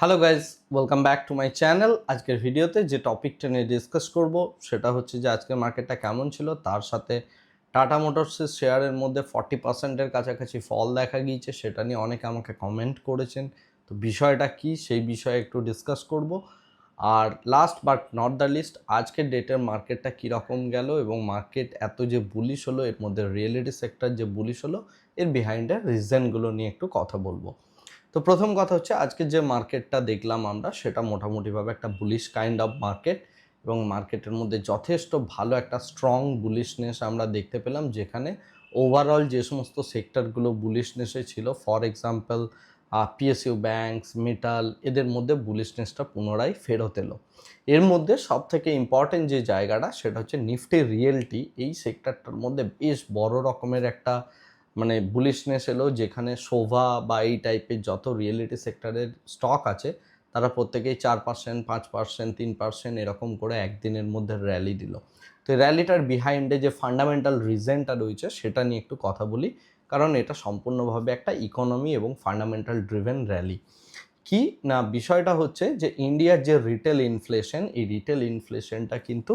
Hello guys welcome back to my channel আজকের ভিডিওতে যে টপিকটা নিয়ে ডিসকাস করব, সেটা হচ্ছে যে আজকের মার্কেটটা কেমন ছিল। তার সাথে টাটা মোটরসের শেয়ারের মধ্যে ফর্টি পার্সেন্টের কাছাকাছি ফল দেখা গিয়েছে, সেটা নিয়ে অনেকে আমাকে কমেন্ট করেছেন। তো বিষয়টা কি, সেই বিষয়ে একটু ডিসকাস করব। আর last but not the least আজকের ডেটের মার্কেটটা কীরকম গেল এবং মার্কেট এত যে বুলিশ হলো, এর মধ্যে রিয়েলিটি সেক্টর যে বুলিশ হলো, এর বিহাইন্ডের রিজনগুলো নিয়ে একটু কথা বলব। তো প্রথম কথা হচ্ছে আজকে যে মার্কেটটা দেখলাম আমরা, সেটা মোটামুটিভাবে একটা বুলিশ কাইন্ড অফ মার্কেট এবং মার্কেটের মধ্যে যথেষ্ট ভালো একটা স্ট্রং বুলিশনেস আমরা দেখতে পেলাম, যেখানে ওভারঅল যে সমস্ত সেক্টরগুলো বুলিশনেসে ছিল for example PSU banks metal এদের মধ্যে বুলিশনেসটা পুনরায় ফেরত এলো। এর মধ্যে সব থেকে ইম্পর্টেন্ট যে জায়গাটা, সেটা হচ্ছে নিফটি রিয়েলটি, এই সেক্টরটার মধ্যে বেশ বড় রকমের একটা মানে বুলিশনেস এলো যেখানে শোভা বা এই টাইপের যত রিয়েলিটি সেক্টরের স্টক আছে, তারা প্রত্যেকেই চার পার্সেন্ট পাঁচ পার্সেন্ট তিন পার্সেন্ট এরকম করে একদিনের মধ্যে র্যালি দিল। তো এই র্যালিটার বিহাইন্ডে যে ফান্ডামেন্টাল রিজনটা রয়েছে, সেটা নিয়ে একটু কথা বলি। কারণ এটা সম্পূর্ণভাবে একটা ইকোনমি এবং ফান্ডামেন্টাল ড্রিভেন র্যালি কি? না, বিষয়টা হচ্ছে যে ইন্ডিয়ার যে রিটেল ইনফ্লেশন এই রিটেল ইনফ্লেশনটা কিন্তু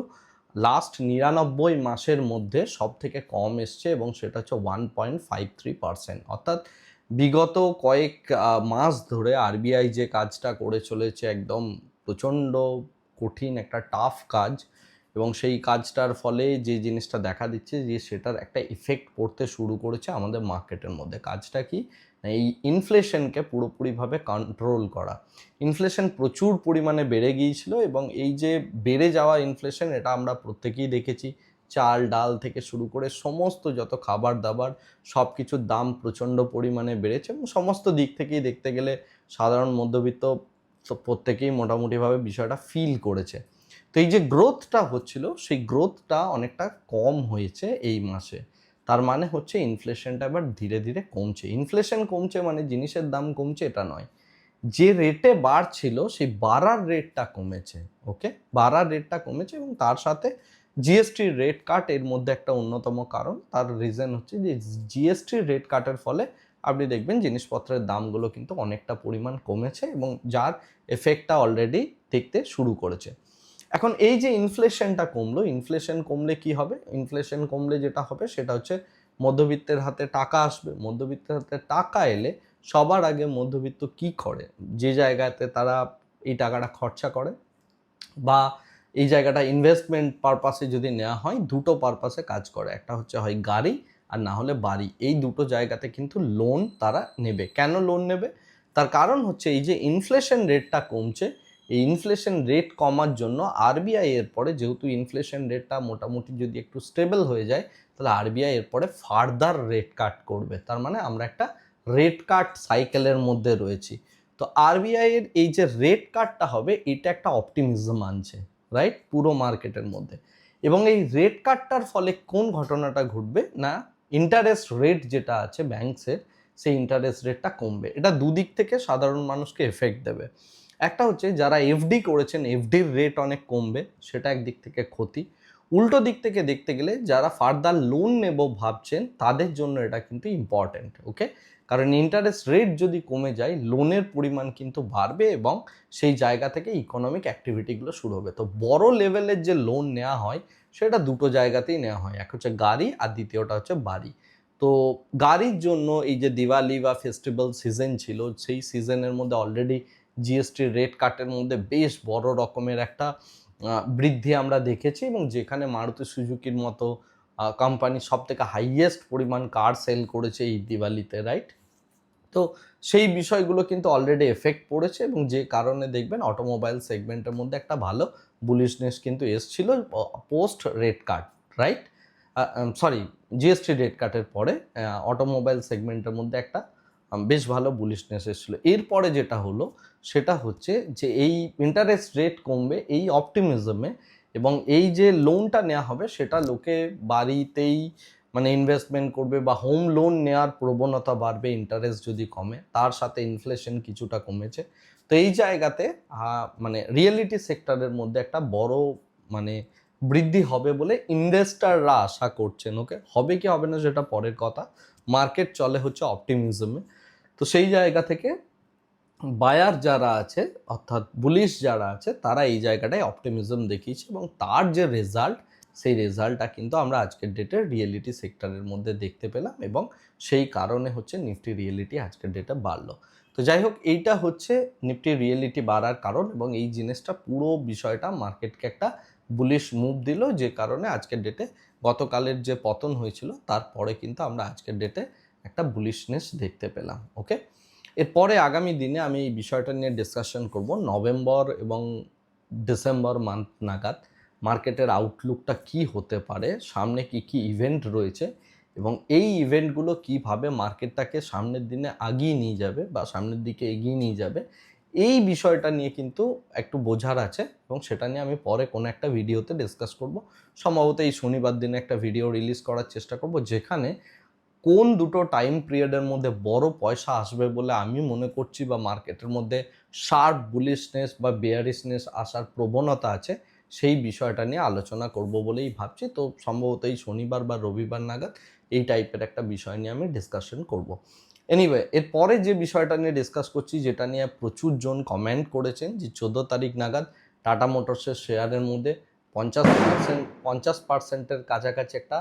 লাস্ট নিরানব্বই মাসের মধ্যে সব থেকে কম এসছে এবং সেটা হচ্ছে one point five three percent অর্থাৎ বিগত কয়েক মাস ধরে আরবিআই যে কাজটা করে চলেছে একদম প্রচণ্ড কঠিন একটা টাফ কাজ এবং সেই কাজটার ফলে যে জিনিসটা দেখা দিচ্ছে যে সেটার একটা ইফেক্ট পড়তে শুরু করেছে আমাদের মার্কেটের মধ্যে। কাজটা কি? এই ইনফ্লেশনকে পুরোপুরিভাবে কন্ট্রোল করা। ইনফ্লেশন প্রচুর পরিমাণে বেড়ে গিয়েছিল এবং এই যে বেড়ে যাওয়া ইনফ্লেশন এটা আমরা প্রত্যেকেই দেখেছি। চাল, ডাল থেকে শুরু করে সমস্ত যত খাবার দাবার সব কিছুর দাম প্রচণ্ড পরিমাণে বেড়েছে এবং সমস্ত দিক থেকেই দেখতে গেলে সাধারণ মধ্যবিত্ত প্রত্যেকেই মোটামুটিভাবে বিষয়টা ফিল করেছে। তো এই যে গ্রোথটা হচ্ছিল, সেই গ্রোথটা অনেকটা কম হয়েছে এই মাসে। তার মানে হচ্ছে ইনফ্লেশনটা এবার ধীরে ধীরে কমছে। ইনফ্লেশন কমছে মানে জিনিসের দাম কমছে, এটা নয়। যে রেটে বাড়ছিল, সেই বাড়ার রেটটা কমেছে ওকে বাড়ার রেটটা কমেছে এবং তার সাথে জিএসটি রেট কাট এর মধ্যে একটা অন্যতম কারণ, তার রিজন হচ্ছে যে জিএসটি রেট কাটের ফলে আপনি দেখবেন জিনিসপত্রের দামগুলো কিন্তু অনেকটা পরিমাণ কমেছে এবং যার এফেক্টটা অলরেডি দেখতে শুরু করেছে। এখন এই যে ইনফ্লেশনটা কমলো ইনফ্লেশন কমলে কি হবে? ইনফ্লেশন কমলে যেটা হবে সেটা হচ্ছে মধ্যবিত্তের হাতে টাকা আসবে। মধ্যবিত্তের হাতে টাকা এলে সবার আগে মধ্যবিত্ত কি করে? যে জায়গাতে তারা এই টাকাটা খরচা করে বা এই জায়গাটা ইনভেস্টমেন্ট পারপাসে যদি নেওয়া হয়, দুটো পারপাসে কাজ করে। একটা হচ্ছে হয় গাড়ি আর না হলে বাড়ি। এই দুটো জায়গাতে কিন্তু লোন তারা নেবে। কেন লোন নেবে? তার কারণ হচ্ছে এই যে ইনফ্লেশন রেটটা কমছে এই ইনফ্লেশন রেট কমার জন্য আরবিআই এর পরে যেহেতু ইনফ্লেশন রেটটা মোটামুটি যদি একটু স্টেবল হয়ে যায়, তাহলে আরবিআই এর পরে ফার্দার রেট কাট করবে। তার মানে আমরা একটা রেট কাট সাইকেলের মধ্যে রয়েছি। তো আরবিআই এর এই যে রেট কাটটা হবে, এটা একটা অপটিমিজম আনছে রাইট পুরো মার্কেটের মধ্যে। এবং এই রেট কাটটার ফলে কোন ঘটনাটা ঘটবে না ইন্টারেস্ট রেট যেটা আছে ব্যাংকসের সেই ইন্টারেস্ট রেটটা কমবে। এটা দুদিক থেকে সাধারণ মানুষকে এফেক্ট দেবে। একটা হচ্ছে যারা এফডি করেছেন এফডির রেট অনেক কমবে, সেটা একদিক থেকে ক্ষতি। উল্টো দিক থেকে দেখতে গেলে যারা ফার্দার লোন নেব ভাবছেন, তাদের জন্য এটা কিন্তু ইম্পর্ট্যান্ট ওকে কারণ ইন্টারেস্ট রেট যদি কমে যায় লোনের পরিমাণ কিন্তু বাড়বে এবং সেই জায়গা থেকে ইকোনমিক অ্যাক্টিভিটিগুলো শুরু হবে। তো বড় লেভেলের যে লোন নেওয়া হয়, সেটা দুটো জায়গাতেই নেওয়া হয়। এক হচ্ছে গাড়ি আর দ্বিতীয়টা হচ্ছে বাড়ি। তো গাড়ির জন্য এই যে দিওয়ালি বা ফেস্টিভ্যাল সিজন ছিল, সেই সিজনের মধ্যে অলরেডি জিএসটি রেট কাটের মধ্যে বেশ বড় রকমের একটা বৃদ্ধি আমরা দেখেছি এবং যেখানে মারুতি সুজুকির মতো কোম্পানি সব থেকে হাইয়েস্ট পরিমাণ কার সেল করেছে এই দিওয়ালিতে রাইট তো সেই বিষয়গুলো কিন্তু অলরেডি এফেক্ট পড়েছে এবং যে কারণে দেখবেন অটোমোবাইল সেগমেন্টের মধ্যে একটা ভালো বুলিশনেস কিন্তু এসছিল post red card right sorry GST red কার্ডের পরে অটোমোবাইল সেগমেন্টের মধ্যে একটা বেশ ভালো বুলিশনেস এসেছিল। এরপরে যেটা হলো, সেটা হচ্ছে যে এই ইন্টারেস্ট রেট কমবে, এই অপটিমিজমে এবং এই যে লোনটা নেওয়া হবে, সেটা লোকে বাড়িতেই মানে ইনভেস্টমেন্ট করবে বা হোম লোন নেওয়ার প্রবণতা বাড়বে ইন্টারেস্ট যদি কমে, তার সাথে ইনফ্লেশন কিছুটা কমেছে। তো এই জায়গাতে মানে রিয়েলিটি সেক্টরের মধ্যে একটা বড় মানে বৃদ্ধি হবে বলে ইনভেস্টাররা আশা করছেন ওকে হবে কি হবে না সেটা পরের কথা। মার্কেট চলে হচ্ছে অপটিমিজমে তো সেই জায়গা থেকে বায়ার যারা আছে, অর্থাৎ বুলিশ যারা আছে, তারা এই জায়গাটায় অপটিমিজম দেখিয়েছে এবং তার যে রেজাল্ট সেই রেজাল্টটা কিন্তু আমরা আজকের ডেটে রিয়েলিটি সেক্টরের মধ্যে দেখতে পেলাম এবং সেই কারণে হচ্ছে নিফটি রিয়েলিটি আজকের ডেটে বাড়লো। তো যাই হোক, এইটা হচ্ছে নিফটি রিয়েলিটি বাড়ার কারণ এবং এই জিনিসটা পুরো বিষয়টা মার্কেটকে একটা বুলিশ মুভ দিল, যে কারণে আজকের ডেটে গতকালের যে পতন হয়েছিল, তারপরে কিন্তু আমরা আজকের ডেটে একটা বুলিশনেস দেখতে পেলাম ওকে এরপরে আগামী দিনে আমি এই বিষয়টা নিয়ে ডিসকাশন করব, নভেম্বর এবং ডিসেম্বর মান্থ নাগাদ মার্কেটের আউটলুকটা কি হতে পারে, সামনে কি কি ইভেন্ট রয়েছে এবং এই ইভেন্টগুলো কীভাবে মার্কেটটাকে সামনের দিনে আগিয়ে নিয়ে যাবে বা সামনের দিকে এগিয়ে নিয়ে যাবে, এই বিষয়টা নিয়ে কিন্তু একটু বোঝার আছে এবং সেটা নিয়ে আমি পরে কোনো একটা ভিডিওতে ডিসকাস করব। সম্ভবত এই শনিবার দিনে একটা ভিডিও রিলিজ করার চেষ্টা করব, যেখানে কোন দুটো টাইম পিরিয়ডের মধ্যে বড় পয়সা আসবে বলে আমি মনে করছি বা মার্কেটের মধ্যে শার্প বুলিশনেস বা বেয়ারিশনেস আসার প্রবণতা আছে, সেই বিষয়টা নিয়ে আলোচনা করব বলেই ভাবছি। তো সম্ভবত এই শনিবার বা রবিবার নাগাদ এই টাইপের একটা বিষয় নিয়ে আমি ডিসকাশন করব। এনিওয়ে এরপরে যে বিষয়টা নিয়ে ডিসকাস করছি, যেটা নিয়ে প্রচুর জন কমেন্ট করেছেন যে চোদ্দ তারিখ নাগাদ টাটা মোটরসের শেয়ারের মধ্যে পঞ্চাশ পার্সেন্ট পঞ্চাশ পার্সেন্টের কাছাকাছি একটা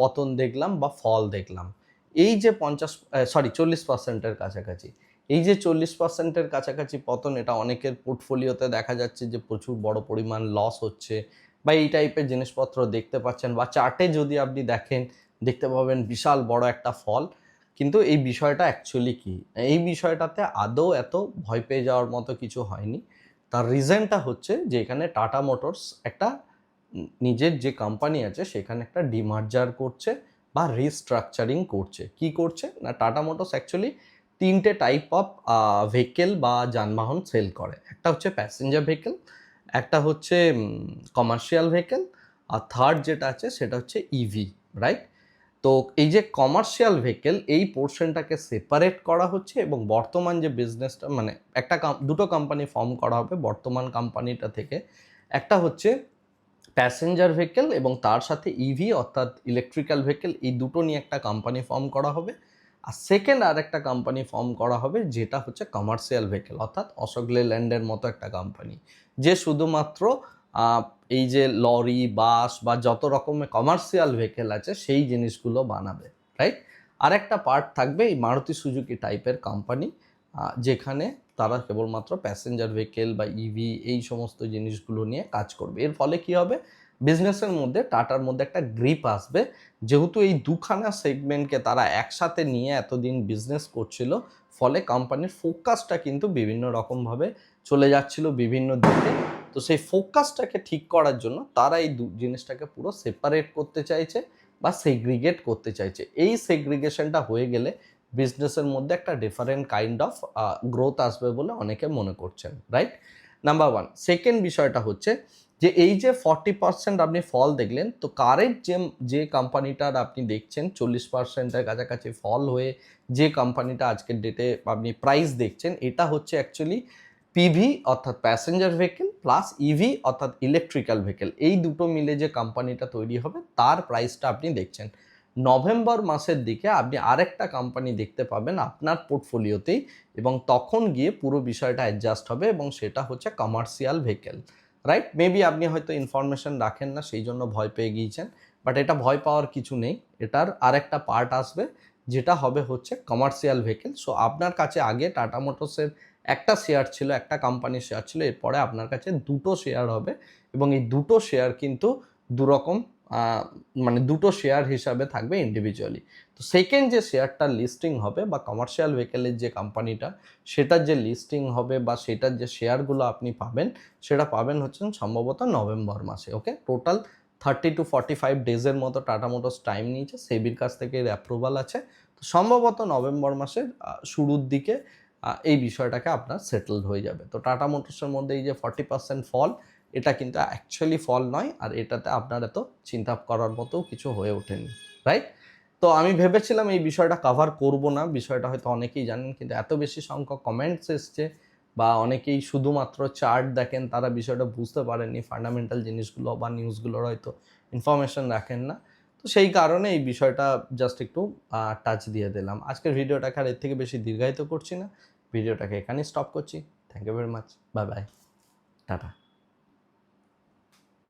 পতন দেখলাম বা ফল দেখলাম। এই যে পঞ্চাশ সরি চল্লিশ পার্সেন্টের কাছাকাছি। এই যে চল্লিশ পার্সেন্টের কাছাকাছি পতন, এটা অনেকের পোর্টফোলিওতে দেখা যাচ্ছে যে প্রচুর বড় পরিমাণ লস হচ্ছে বা এই টাইপের জিনিসপত্র দেখতে পাচ্ছেন বা চার্টে যদি আপনি দেখেন, দেখতে পাবেন বিশাল বড় একটা ফল। কিন্তু এই বিষয়টা অ্যাকচুয়ালি কি? এই বিষয়টাতে আদৌ এত ভয় পেয়ে যাওয়ার মতো কিছু হয়নি। তার রিজনটা হচ্ছে যে এখানে টাটা মোটরস একটা নিজের যে কোম্পানি আছে, সেখানে একটা ডিমার্জার করছে বা রিস্ট্রাকচারিং করছে। কি করছে? না টাটা মোটরস অ্যাকচুয়ালি তিনটে টাইপ অফ ভেহিকেল বা যানবাহন সেল করে। একটা হচ্ছে প্যাসেঞ্জার ভেহিকেল একটা হচ্ছে কমার্শিয়াল ভেহিকেল আর থার্ড যেটা আছে, সেটা হচ্ছে ইভি রাইট তো এই যে কমার্শিয়াল ভেহিকেল এই পোর্শনটাকে সেপারেট করা হচ্ছে এবং বর্তমান যে বিজনেসটা মানে একটা দুটো কোম্পানি ফর্ম করা হবে বর্তমান কোম্পানিটা থেকে। একটা হচ্ছে প্যাসেঞ্জার ভেহিকেল এবং তার সাথে ইভি অর্থাৎ ইলেকট্রিক্যাল ভেহিকেল এই দুটো নিয়ে একটা কোম্পানি ফর্ম করা হবে। আর সেকেন্ড আর একটা কোম্পানি ফর্ম করা হবে, যেটা হচ্ছে কমার্শিয়াল ভেহিকেল অর্থাৎ অশোক লেল্যান্ডের মতো একটা কোম্পানি যে শুধুমাত্র এই যে লরি বাস বা যত রকমের কমার্শিয়াল ভেহিকেল আছে, সেই জিনিসগুলো বানাবে রাইট আরেকটা পার্ট থাকবে এই মারুতি সুজুকি টাইপের কোম্পানি যেখানে তারা কেবলমাত্র প্যাসেঞ্জার ভেহিকেল বা ইভি এই সমস্ত জিনিসগুলো নিয়ে কাজ করবে। এর ফলে কি হবে? বিজনেসের মধ্যে টাটার মধ্যে একটা গ্রিপ আসবে। যেহেতু এই দুখানা সেগমেন্টকে তারা একসাথে নিয়ে এতদিন বিজনেস করছিল, ফলে কোম্পানির ফোকাসটা কিন্তু বিভিন্ন রকমভাবে চলে যাচ্ছিল বিভিন্ন দিকে। তো সেই ফোকাসটাকে ঠিক করার জন্য তারা এই দু জিনিসটাকে পুরো সেপারেট করতে চাইছে বা সেগ্রিগেট করতে চাইছে। এই সেগ্রিগেশনটা হয়ে গেলে বিজনেসের মধ্যে একটা ডিফারেন্ট কাইন্ড অফ গ্রোথ আসবে বলে অনেকে মনে করছেন রাইট নাম্বার ওয়ান সেকেন্ড বিষয়টা হচ্ছে যে এই যে ফর্টি পার্সেন্ট আপনি ফল দেখলেন, তো কারেন্ট যে যে কোম্পানিটার আপনি দেখছেন, চল্লিশ পার্সেন্টের কাছাকাছি ফল হয়ে যে কোম্পানিটা আজকের ডেটে আপনি প্রাইস দেখছেন, এটা হচ্ছে অ্যাকচুয়ালি পিভি অর্থাৎ প্যাসেঞ্জার ভেহিকেল প্লাস ইভি অর্থাৎ ইলেকট্রিক্যাল ভেহিকেল এই দুটো মিলে যে কোম্পানিটা তৈরি হবে, তার প্রাইসটা আপনি দেখছেন। নভেম্বর মাসের দিকে আপনি আরেকটা কোম্পানি দেখতে পাবেন আপনার পোর্টফোলিওতেই এবং তখন গিয়ে পুরো বিষয়টা অ্যাডজাস্ট হবে এবং সেটা হচ্ছে কমার্শিয়াল ভেহিকেল রাইট মেবি আপনি হয়তো ইনফরমেশন রাখেন না, সেই জন্য ভয় পেয়ে গিয়েছেন বাট এটা ভয় পাওয়ার কিছু নেই। এটার আরেকটা পার্ট আসবে, যেটা হবে হচ্ছে কমার্শিয়াল ভেহিকেল সো আপনার কাছে আগে টাটা মোটরসের একটা শেয়ার ছিল, একটা কোম্পানির শেয়ার ছিল, এরপরে আপনার কাছে দুটো শেয়ার হবে এবং এই দুটো শেয়ার কিন্তু দুরকম মানে দুটো শেয়ার হিসাবে থাকবে ইন্ডিভিজুয়ালি তো সেকেন্ড যে শেয়ারটার লিস্টিং হবে বা কমার্শিয়াল ভেহিকেলের যে কোম্পানিটা সেটার যে লিস্টিং হবে বা সেটার যে শেয়ারগুলো আপনি পাবেন, সেটা পাবেন হচ্ছেন সম্ভবত নভেম্বর মাসে okay total thirty two forty five ডেজের মতো টাটা মোটরস টাইম নিয়েছে সেবির কাছ থেকে এর অ্যাপ্রুভাল আছে। তো সম্ভবত নভেম্বর মাসের শুরুর দিকে এই বিষয়টাকে আপনার সেটেলড হয়ে যাবে। তো টাটা মোটরসের মধ্যে এই যে ফর্টি পার্সেন্ট ফল এটা কিন্তু অ্যাকচুয়ালি ফল নয়, আর এটাতে আপনার এত চিন্তা করার মতো কিছু হয়ে ওঠেনি রাইট তো আমি ভেবেছিলাম এই বিষয়টা কভার করব না, বিষয়টা হয়তো অনেকেই জানেন, কিন্তু এত বেশি সংখ্যক কমেন্টস এসছে বা অনেকেই শুধুমাত্র চার্ট দেখেন, তারা বিষয়টা বুঝতে পারেননি ফান্ডামেন্টাল জিনিসগুলো বা নিউজগুলোর হয়তো ইনফরমেশন রাখেন না। তো সেই কারণে এই বিষয়টা জাস্ট একটু টাচ দিয়ে দিলাম। আজকের ভিডিওটাকে আর এর থেকে বেশি দীর্ঘায়িত করছি না। ভিডিওটাকে এখানেই স্টপ করছি। Thank you very much bye bye tata